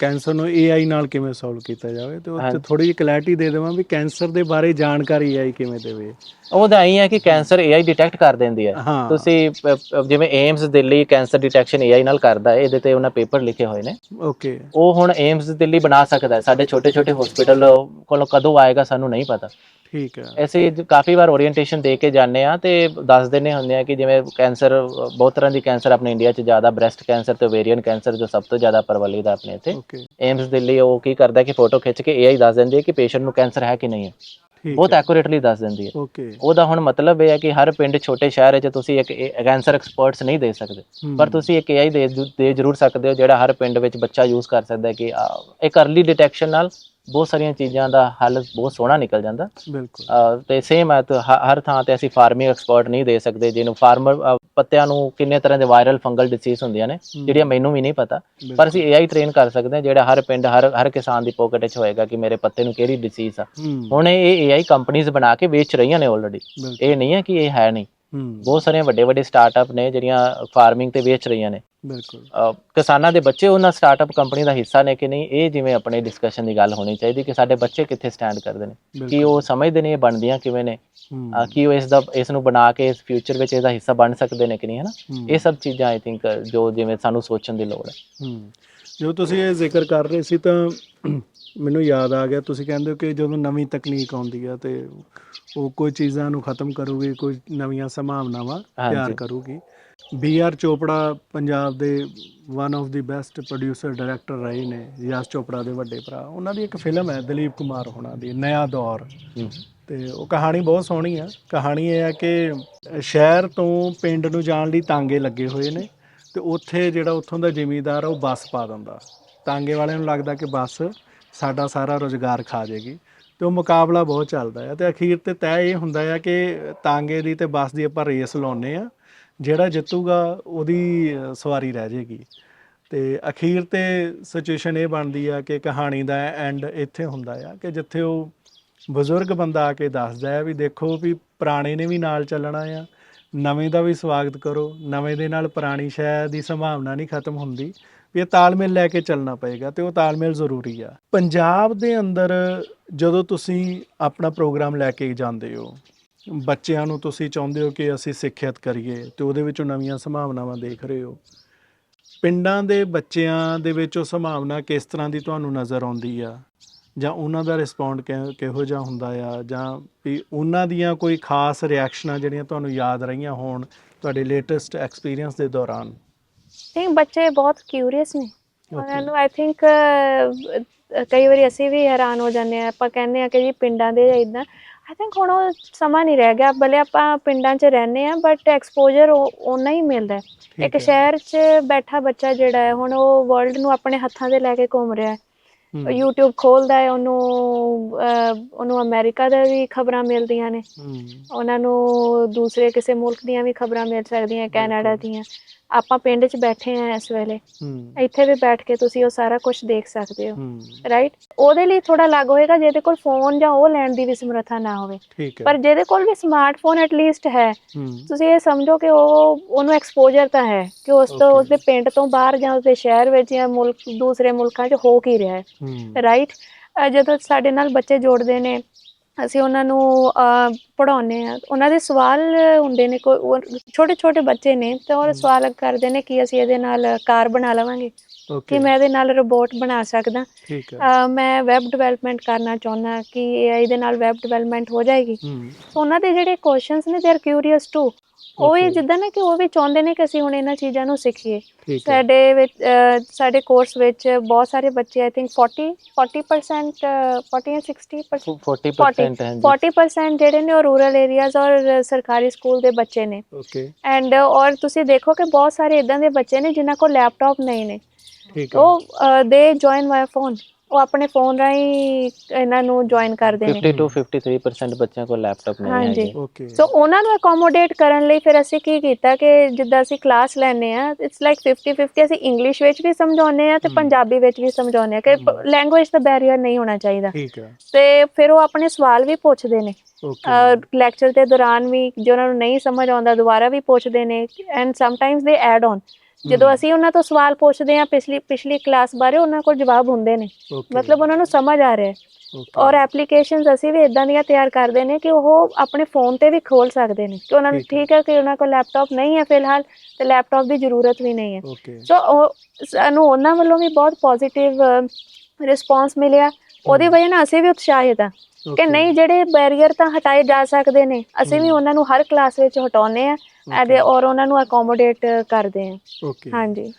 Cancer ਨੂੰ AI ਨਾਲ ਕਿਵੇਂ ਸੋਲਵ ਕੀਤਾ ਜਾਵੇ ਤੇ ਉੱਥੇ। ਥੋੜੀ ਜਿਹੀ ਕਲੈਰਿਟੀ ਦੇ ਦੇਵਾਂ ਵੀ ਕੈਂਸਰ ਦੇ ਬਾਰੇ ਜਾਣਕਾਰੀ AI ਕਿਵੇਂ ਦੇਵੇ। ਉਹਦਾ ਐਂ ਹੈ ਕਿ ਕੈਂਸਰ AI ਡਿਟੈਕਟ ਕਰ ਦਿੰਦੀ ਹੈ। ਤੁਸੀਂ ਜਿਵੇਂ AIIMS Delhi cancer detection AI ਨਾਲ ਕਰਦਾ ਹੈ ਇਹਦੇ ਤੇ ਉਹਨਾਂ ਪੇਪਰ ਲਿਖੇ ਹੋਏ ਨੇ। ਓਕੇ ਉਹ ਹੁਣ ਏਮਸ ਦਿੱਲੀ ਬਣਾ ਸਕਦਾ ਹੈ। ਸਾਡੇ ਛੋਟੇ ਛੋਟੇ ਹਸਪੀਟਲ ਕੋਲੋਂ ਕਦੋਂ ਆਏਗਾ ਸਾਨੂੰ ਨਹੀਂ ਪਤਾ। ਠੀਕ ਹੈ। ਜ- ਕਾਫੀ ਵਾਰ ਓਰੀਐਂਟੇਸ਼ਨ ਦੇ ਕੇ ਜਾਂਦੇ ਆ ਤੇ ਦੱਸ ਦਿੰਦੇ ਹੁੰਦੇ ਆ ਕਿ ਜਿਵੇਂ ਕੈਂਸਰ ਬਹੁਤ ਤਰ੍ਹਾਂ ਦੀ ਕੈਂਸਰ ਆਪਣੇ ਇੰਡੀਆ 'ਚ ਜ਼ਿਆਦਾ ਬ੍ਰੈਸਟ ਕੈਂਸਰ ਤੇ ਓਵੇਰੀਅਨ ਕੈਂਸਰ ਜੋ ਸਭ ਤੋਂ ਜ਼ਿਆਦਾ ਪ੍ਰਵਲਿਤ ਹੈ ਆਪਣੇ ਇੱਥੇ। ਏਮਸ ਦਿੱਲੀ ਉਹ ਕੀ ਕਰਦਾ ਕਿ ਫੋਟੋ ਖਿੱਚ ਕੇ AI ਦੱਸ ਦਿੰਦੀ ਹੈ ਕਿ ਪੇਸ਼ੈਂਟ ਨੂੰ ਕੈਂਸਰ ਹੈ ਕਿ ਨਹੀਂ ਹੈ। ਬਹੁਤ ਐਕੂਰੇਟਲੀ ਦੱਸ ਦਿੰਦੀ ਹੈ। ਓਕੇ ਉਹਦਾ ਹੁਣ ਮਤਲਬ ਇਹ ਹੈ ਕਿ ਹਰ ਪਿੰਡ ਛੋਟੇ ਸ਼ਹਿਰ ਵਿੱਚ ਤੁਸੀਂ ਇੱਕ ਕੈਂਸਰ ਐਕਸਪਰਟਸ ਨਹੀਂ ਦੇ ਸਕਦੇ। ਪਰ ਤੁਸੀਂ ਇੱਕ AI ਦੇ ਜ਼ਰੂ- ਦੇ ਜ਼ਰੂਰ ਸਕਦੇ ਹੋ ਜਿਹੜਾ ਹਰ ਪਿੰਡ ਵਿੱਚ ਬੱਚਾ ਯੂਜ਼ ਕਰ ਸਕਦਾ ਹੈ ਕਿ ਆ, ਇੱਕ ਅਰਲੀ ਡਿਟੈਕਸ਼ਨ ਨਾਲ ਬਹੁਤ ਸਾਰੀਆਂ ਚੀਜ਼ਾਂ ਦਾ ਹੱਲ ਬਹੁਤ ਸੋਹਣਾ ਨਿਕਲ ਜਾਂਦਾ। ਬਿਲਕੁਲ। ਤੇ ਸੇਮ ਹੈ ਤਾਂ ਹ- ਹਰ ਥਾਂ ਤੇ ਅਸੀਂ ਫਾਰਮਿੰਗ ਐਕਸਪਰਟ ਨਹੀਂ ਦੇ ਸਕਦੇ ਜਿਹਨੂੰ ਫਾਰਮਰ ਪੱਤਿਆਂ ਨੂੰ ਕਿੰਨੇ ਤਰ੍ਹਾਂ ਦੇ ਵਾਇਰਲ ਫੰਗਲ ਡਿਸੀਜ਼ ਹੁੰਦੀਆਂ ਨੇ ਜਿਹੜੀਆਂ ਮੈਨੂੰ ਵੀ ਨਹੀਂ ਪਤਾ। ਪਰ ਅਸੀਂ AI ਟ੍ਰੇਨ ਕਰ ਸਕਦੇ ਹਾਂ ਜਿਹੜਾ ਹਰ ਪਿੰਡ ਹਰ ਹਰ ਕਿਸਾਨ ਦੀ ਪੋਕਟ ਵਿੱਚ ਹੋਏਗਾ ਕਿ ਮੇਰੇ ਪੱਤੇ ਨੂੰ ਕਿਹੜੀ ਡਿਸੀਜ਼ ਆ। ਹੁਣ ਇਹ AI ਕੰਪਨੀਆਂ ਬਣਾ ਕੇ ਵੇਚ ਰਹੀਆਂ ਨੇ ਆਲਰੇਡੀ ਬਿਲਕੁਲ। ਇਹ ਨਹੀਂ ਹੈ ਕਿ ਇਹ ਹੈ ਨਹੀਂ। ਬਹੁਤ ਸਾਰੇ ਵੱਡੇ ਵੱਡੇ ਸਟਾਰਟਅਪ ਨੇ ਜਿਹੜੀਆਂ ਫਾਰਮਿੰਗ ਤੇ ਵੇਚ ਰਹੀਆਂ ਨੇ। ਬਿਲਕੁਲ। ਕਿਸਾਨਾਂ ਦੇ ਬੱਚੇ ਉਹਨਾਂ ਸਟਾਰਟਅਪ ਕੰਪਨੀ ਦਾ ਹਿੱਸਾ ਨੇ ਕਿ ਨਹੀਂ ਇਹ ਜਿਵੇਂ ਆਪਣੇ ਡਿਸਕਸ਼ਨ ਦੀ ਗੱਲ ਹੋਣੀ ਚਾਹੀਦੀ ਕਿ ਸਾਡੇ ਬੱਚੇ ਕਿੱਥੇ ਸਟੈਂਡ ਕਰਦੇ ਨੇ। ਕਿ ਉਹ ਸਮਝਦੇ ਨੇ ਇਹ ਬਣਦੀਆਂ ਕਿਵੇਂ ਨੇ? ਕੀ ਉਹ ਇਸ ਦਾ ਇਸ ਨੂੰ ਬਣਾ ਕੇ ਇਸ ਫਿਊਚਰ ਵਿੱਚ ਇਹਦਾ ਹਿੱਸਾ ਬਣ ਸਕਦੇ ਨੇ ਕਿ ਨਹੀਂ ਹਨਾ। ਇਹ ਸਭ ਚੀਜ਼ਾਂ ਆਈ ਥਿੰਕ ਜੋ ਜਿਵੇਂ ਸਾਨੂੰ ਸੋਚਣ ਦੀ ਲੋੜ ਹੈ। ਜੋ ਤੁਸੀਂ ਇਹ ਜ਼ਿਕਰ ਕਰ ਰਹੇ ਸੀ ਤਾਂ ਮੈਨੂੰ ਯਾਦ ਆ ਗਿਆ ਤੁਸੀਂ ਕਹਿੰਦੇ ਹੋ ਕਿ ਜਦੋਂ ਨਵੀਂ ਤਕਨੀਕ ਆਉਂਦੀ ਆ ਤੇ ਉਹ ਕੋਈ ਚੀਜ਼ਾਂ ਨੂੰ ਖਤਮ ਕਰੂਗੀ ਕੋਈ ਨਵੀਆਂ ਸੰਭਾਵਨਾਵਾਂ ਤਿਆਰ। ਕਰੂਗੀ। ਬੀ ਆਰ ਚੋਪੜਾ ਪੰਜਾਬ ਦੇ one of the best producer director ਰਹੇ ਨੇ ਯਸ਼ ਚੋਪੜਾ ਦੇ ਵੱਡੇ ਭਰਾ। ਉਹਨਾਂ ਦੀ ਇੱਕ ਫਿਲਮ ਹੈ ਦਲੀਪ ਕੁਮਾਰ ਹੋਣਾ ਦੀ ਨਇਆ ਦੌਰ। ਤੇ ਉਹ ਕਹਾਣੀ ਬਹੁਤ ਸੋਹਣੀ ਆ। ਕਹਾਣੀ ਇਹ ਆ ਕਿ ਸ਼ਹਿਰ ਤੋਂ ਪਿੰਡ ਨੂੰ ਜਾਣ ਲਈ ਤਾਂਗੇ ਲੱਗੇ ਹੋਏ ਨੇ ਤੇ ਉੱਥੇ ਜਿਹੜਾ ਉੱਥੋਂ ਦਾ ਜ਼ਿਮੀਂਦਾਰ ਆ ਉਹ ਬੱਸ ਪਾ ਦਿੰਦਾ। ਤਾਂਗੇ ਵਾਲਿਆਂ ਨੂੰ ਲੱਗਦਾ ਕਿ ਬੱਸ ਸਾਡਾ ਸਾਰਾ ਰੋਜ਼ਗਾਰ ਖਾ ਜਾਏਗੀ ਤੇ ਉਹ ਮੁਕਾਬਲਾ ਬਹੁਤ ਚੱਲਦਾ ਹੈ ਤੇ ਅਖੀਰ ਤੇ ਤੈਅ ਇਹ ਹੁੰਦਾ ਹੈ ਕਿ ਤਾਂਗੇ ਦੀ ਤੇ ਬੱਸ ਦੀ ਆਪਾਂ ਰੇਸ ਲਾਉਨੇ ਆ। ਜਿਹੜਾ ਜਿੱਤੂਗਾ ਉਹਦੀ ਸਵਾਰੀ ਰਹਿ ਜਾਏਗੀ ਤੇ ਅਖੀਰ ਤੇ ਸਿਚੁਏਸ਼ਨ ਇਹ ਬਣਦੀ ਆ ਕਿ ਕਹਾਣੀ ਦਾ ਐਂਡ ਇੱਥੇ ਹੁੰਦਾ ਆ ਕਿ ਜਿੱਥੇ ਉਹ ਬਜ਼ੁਰਗ ਬੰਦਾ ਆ ਕੇ ਦੱਸਦਾ ਹੈ ਵੀ ਦੇਖੋ ਵੀ ਪੁਰਾਣੇ ਨੇ ਵੀ ਨਾਲ ਚੱਲਣਾ ਆ, ਨਵੇਂ ਦਾ ਵੀ ਸਵਾਗਤ ਕਰੋ, ਨਵੇਂ ਦੇ ਨਾਲ ਪੁਰਾਣੀ ਸ਼ੈ ਦੀ ਸੰਭਾਵਨਾ ਨਹੀਂ ਖਤਮ ਹੁੰਦੀ, ਵੀ ਇਹ ਤਾਲਮੇਲ ਲੈ ਕੇ ਚੱਲਣਾ ਪਏਗਾ ਤੇ ਉਹ ਤਾਲਮੇਲ ਜ਼ਰੂਰੀ ਆ। ਪੰਜਾਬ ਦੇ ਅੰਦਰ ਜਦੋਂ ਤੁਸੀਂ ਆਪਣਾ ਪ੍ਰੋਗਰਾਮ ਲੈ ਕੇ ਜਾਂਦੇ ਹੋ ਬੱਚਿਆਂ ਨੂੰ ਤੁਸੀਂ ਚਾਹੁੰਦੇ ਹੋ ਕਿ ਅਸੀਂ ਸਿੱਖਿਅਤ ਕਰੀਏ ਤੇ ਉਹਦੇ ਵਿੱਚੋਂ ਨਵੀਆਂ ਸੰਭਾਵਨਾਵਾਂ ਦੇਖ ਰਹੇ ਹੋ। ਪਿੰਡਾਂ ਦੇ ਬੱਚਿਆਂ ਦੇ ਵਿੱਚ ਉਹ ਸੰਭਾਵਨਾ ਕਿਸ ਤਰ੍ਹਾਂ ਦੀ ਤੁਹਾਨੂੰ ਨਜ਼ਰ ਆਉਂਦੀ ਆ? ਜਾਂ ਉਹਨਾਂ ਦਾ ਰਿਸਪੌਂਡ ਕਿਹੋ ਜਿਹਾ ਹੁੰਦਾ ਆ? ਜਾਂ ਵੀ ਉਹਨਾਂ ਦੀਆਂ ਕੋਈ ਖਾਸ ਰਿਐਕਸ਼ਨਾਂ ਜਿਹੜੀਆਂ ਤੁਹਾਨੂੰ ਯਾਦ ਰਹੀਆਂ ਹੋਣ ਤੁਹਾਡੇ ਲੇਟੈਸਟ ਐਕਸਪੀਰੀਅੰਸ ਦੇ ਦੌਰਾਨ? ਨਹੀਂ ਬੱਚੇ ਬਹੁਤ ਕਿਊਰੀਅਸ ਨੇ। ਉਹਨਾਂ. ਨੂੰ ਆਈ ਥਿੰਕ ਕਈ ਵਾਰੀ ਅਸੀਂ ਵੀ ਹੈਰਾਨ ਹੋ ਜਾਂਦੇ ਆ ਆਪਾਂ ਕਹਿੰਦੇ ਆ ਕਿ ਜੀ ਪਿੰਡਾਂ ਦੇ ਇਦਾਂ ਆਈ ਥਿੰਕ ਹੁਣ ਉਹ ਸਮਾਂ ਨਹੀਂ ਰਹਿ ਗਿਆ ਭਲੇ ਆਪਾਂ ਪਿੰਡਾਂ 'ਚ ਰਹਿੰਦੇ ਆ ਬਟ ਐਕਸਪੋਜ਼ਰ ਓਨਾ ਹੀ ਮਿਲਦਾ ਹੈ। ਇੱਕ ਹੈ। ਸ਼ਹਿਰ 'ਚ ਬੈਠਾ ਬੱਚਾ ਜਿਹੜਾ ਹੈ ਹੁਣ ਉਹ ਵਰਲਡ ਨੂੰ ਆਪਣੇ ਹੱਥਾਂ 'ਤੇ ਲੈ ਕੇ ਘੁੰਮ ਰਿਹਾ ਹੈ ਹੂੰ, YouTube ਖੋਲਦਾ ਹੈ ਉਹਨੂੰ ਅਹ, ਉਹਨੂੰ ਅਮਰੀਕਾ ਦੇ ਵੀ ਖਬਰਾਂ ਮਿਲਦੀਆਂ ਨੇ ਹੂੰ, ਉਹਨਾਂ ਨੂੰ ਦੂਸਰੇ ਕਿਸੇ ਮੁਲਕ ਦੀਆਂ ਵੀ ਖਬਰਾਂ ਮਿਲ ਸਕਦੀਆਂ ਕੈਨੇਡਾ। ਦੀਆਂ ਆਪਾਂ ਪਿੰਡ 'ਚ ਬੈਠੇ ਆ ਇਸ ਵੇਲੇ ਹੂੰ, ਇੱਥੇ ਵੀ ਬੈਠ ਕੇ ਤੁਸੀਂ ਉਹ ਸਾਰਾ ਕੁਝ ਦੇਖ ਸਕਦੇ ਹੋ ਰਾਈਟ ਉਹਦੇ ਲਈ ਥੋੜਾ ਲੱਗ ਹੋਏਗਾ ਜਿਹਦੇ ਕੋਲ ਫੋਨ ਜਾਂ ਉਹ ਲੈਣ ਦੀ ਵੀ ਸਮਰੱਥਾ ਨਾ ਹੋਵੇ। ਪਰ ਜਿਹਦੇ ਕੋਲ ਵੀ ਸਮਾਰਟਫੋਨ ਐਟਲੀਸਟ ਹੈ ਹੂੰ, ਤੁਸੀਂ ਇਹ ਸਮਝੋ ਕਿ ਉਹ ਉਹਨੂੰ ਐਕਸਪੋਜ਼ਰ ਤਾਂ ਹੈ ਕਿ ਉਸ ਤੋਂ. ਉਸਦੇ ਪਿੰਡ ਤੋਂ ਬਾਹਰ ਜਾਂ ਉਸਦੇ ਸ਼ਹਿਰ ਵਿੱਚ ਜਾਂ ਮੁਲਕ ਦੂਸਰੇ ਮੁਲਕਾਂ 'ਚ ਹੋ ਕੀ ਰਿਹਾ ਹੂੰ, ਰਾਈਟ ਜਦੋਂ ਸਾਡੇ ਨਾਲ ਬੱਚੇ ਜੋੜਦੇ ਨੇ ਅਸੀਂ ਉਹਨਾਂ ਨੂੰ ਪੜਾਉਂਦੇ ਆ ਉਹਨਾਂ ਦੇ ਸਵਾਲ ਹੁੰਦੇ ਨੇ ਕੋਈ ਛੋਟੇ ਛੋਟੇ ਬੱਚੇ ਨੇ ਤੇ ਉਹ ਸਵਾਲ ਕਰਦੇ ਨੇ ਕਿ ਅਸੀਂ ਇਹਦੇ ਨਾਲ ਕਾਰ ਬਣਾ ਲਵਾਂਗੇ। ਕਿ ਮੈਂ ਇਹਦੇ ਨਾਲ ਰੋਬੋਟ ਬਣਾ ਸਕਦਾ। ਮੈਂ ਵੈਬ ਡਿਵੈਲਪਮੈਂਟ ਕਰਨਾ ਚਾਹੁੰਦਾ ਕਿ AI ਦੇ ਨਾਲ ਵੈਬ ਡਿਵੈਲਪਮੈਂਟ ਹੋ ਜਾਏਗੀ। ਸੋ ਉਹਨਾਂ ਦੇ ਜਿਹੜੇ ਕੁਐਸਚਨਸ ਨੇ ਦੇ ਆਰ ਕਿਊਰੀਅਸ ਟੂ ਉਹ ਇਹ. ਜਿੱਦਾਂ ਨਾ ਕਿ ਉਹ ਵੀ ਚਾਹੁੰਦੇ ਨੇ ਕਿ ਅਸੀਂ ਹੁਣ ਇਹਨਾਂ ਚੀਜ਼ਾਂ ਨੂੰ ਸਿੱਖੀਏ। ਸਾਡੇ ਵਿੱਚ ਸਾਡੇ ਕੋਰਸ ਵਿੱਚ ਬਹੁਤ ਸਾਰੇ ਬੱਚੇ ਆਈ ਥਿੰਕ 40 40% ਅਹ, 40 ਜਾਂ 60% 40% ਹੈ ਜੀ। 40% ਜਿਹੜੇ ਨੇ ਉਹ ਰੂਰਲ ਏਰੀਆਜ਼ ਔਰ ਸਰਕਾਰੀ ਸਕੂਲ ਦੇ ਬੱਚੇ ਨੇ। ਓਕੇ ਐਂਡ ਔਰ ਤੁਸੀਂ ਦੇਖੋ ਕਿ ਬਹੁਤ ਸਾਰੇ ਇਦਾਂ ਦੇ ਬੱਚੇ ਨੇ ਜਿਨ੍ਹਾਂ ਕੋਲ ਲੈਪਟਾਪ ਨਹੀਂ ਨੇ। ਠੀਕ ਹੈ। ਉਹ ਦੇ ਜੁਆਇਨ ਵਾਇਆ ਫੋਨ ਉਹ ਆਪਣੇ ਫੋਨ ਰਾਹੀਂ ਇਹਨਾਂ ਨੂੰ ਜੁਆਇਨ ਕਰਦੇ ਨੇ 50 to 53% ਬੱਚਿਆਂ ਕੋਲ ਲੈਪਟਾਪ ਨਹੀਂ ਹਾਂਜੀ। ਹੈਗੇ। ਓਕੇ ਸੋ ਉਹਨਾਂ ਨੂੰ ਅਕੋਮੋਡੇਟ ਕਰਨ ਲਈ ਫਿਰ ਅਸੀਂ ਕੀ ਕੀਤਾ ਕਿ ਜਿੱਦਾਂ ਅਸੀਂ ਕਲਾਸ ਲੈਂਦੇ ਆ ਇਟਸ ਲਾਈਕ 50 50 ਅਸੀਂ ਇੰਗਲਿਸ਼ ਵਿੱਚ ਵੀ ਸਮਝਾਉਂਦੇ ਆ ਤੇ। ਪੰਜਾਬੀ ਵਿੱਚ ਵੀ ਸਮਝਾਉਂਦੇ ਆ ਕਿ। ਲੈਂਗੁਏਜ ਦਾ ਬੈਰੀਅਰ ਨਹੀਂ ਹੋਣਾ ਚਾਹੀਦਾ। ਠੀਕ ਹੈ। ਤੇ ਫਿਰ ਉਹ ਆਪਣੇ ਸਵਾਲ ਵੀ ਪੁੱਛਦੇ ਨੇ। ਓਕੇ ਲੈਕਚਰ ਦੇ ਦੌਰਾਨ ਵੀ ਜੇ ਉਹਨਾਂ ਨੂੰ ਨਹੀਂ ਸਮਝ ਆਉਂਦਾ ਦੁਬਾਰਾ ਵੀ ਪੁੱਛਦੇ ਨੇ ਐਂਡ ਸਮਟਾਈਮਸ ਦੇ ਐਡ ਔਨ ਜਦੋਂ ਅਸੀਂ ਉਹਨਾਂ ਤੋਂ ਸਵਾਲ ਪੁੱਛਦੇ ਹਾਂ ਪਿਛਲੀ ਪਿਛਲੀ ਕਲਾਸ ਬਾਰੇ ਉਹਨਾਂ ਕੋਲ ਜਵਾਬ ਹੁੰਦੇ ਨੇ। ਮਤਲਬ ਉਹਨਾਂ ਨੂੰ ਸਮਝ ਆ ਰਿਹਾ ਹੈ। ਔਰ ਐਪਲੀਕੇਸ਼ਨਸ ਅਸੀਂ ਵੀ ਇਦਾਂ ਦੀਆਂ ਤਿਆਰ ਕਰਦੇ ਨੇ ਕਿ ਉਹ ਆਪਣੇ ਫੋਨ ਤੇ ਵੀ ਖੋਲ ਸਕਦੇ ਨੇ ਕਿ ਉਹਨਾਂ ਨੂੰ ਠੀਕ ਹੈ। ਹੈ ਕਿ ਉਹਨਾਂ ਕੋਲ ਲੈਪਟਾਪ ਨਹੀਂ ਹੈ ਫਿਲਹਾਲ ਤੇ ਲੈਪਟਾਪ ਦੀ ਜ਼ਰੂਰਤ ਵੀ ਨਹੀਂ ਹੈ। ਸੋ ਉਹ ਸਾਨੂੰ ਉਹਨਾਂ ਵੱਲੋਂ ਵੀ ਬਹੁਤ ਪੋਜ਼ਿਟਿਵ ਰਿਸਪੌਂਸ ਮਿਲਿਆ। ਉਹਦੀ ਵਜ੍ਹਾ ਨਾਲ ਅਸੀਂ ਵੀ ਉਤਸ਼ਾਹਿਤ ਆ ਕਿ ਨਹੀਂ ਜਿਹੜੇ ਬੈਰੀਅਰ ਤਾਂ ਹਟਾਏ ਜਾ ਸਕਦੇ ਨੇ ਅਸੀਂ ਵੀ। ਉਹਨਾਂ ਨੂੰ ਹਰ ਕਲਾਸ ਵਿੱਚ ਹਟਾਉਨੇ ਆ ਅਤੇ ਔਰ ਉਹਨਾਂ ਨੂੰ ਅਕੋਮੋਡੇਟ ਕਰਦੇ ਆ ਓਕੇ ਹਾਂਜੀ।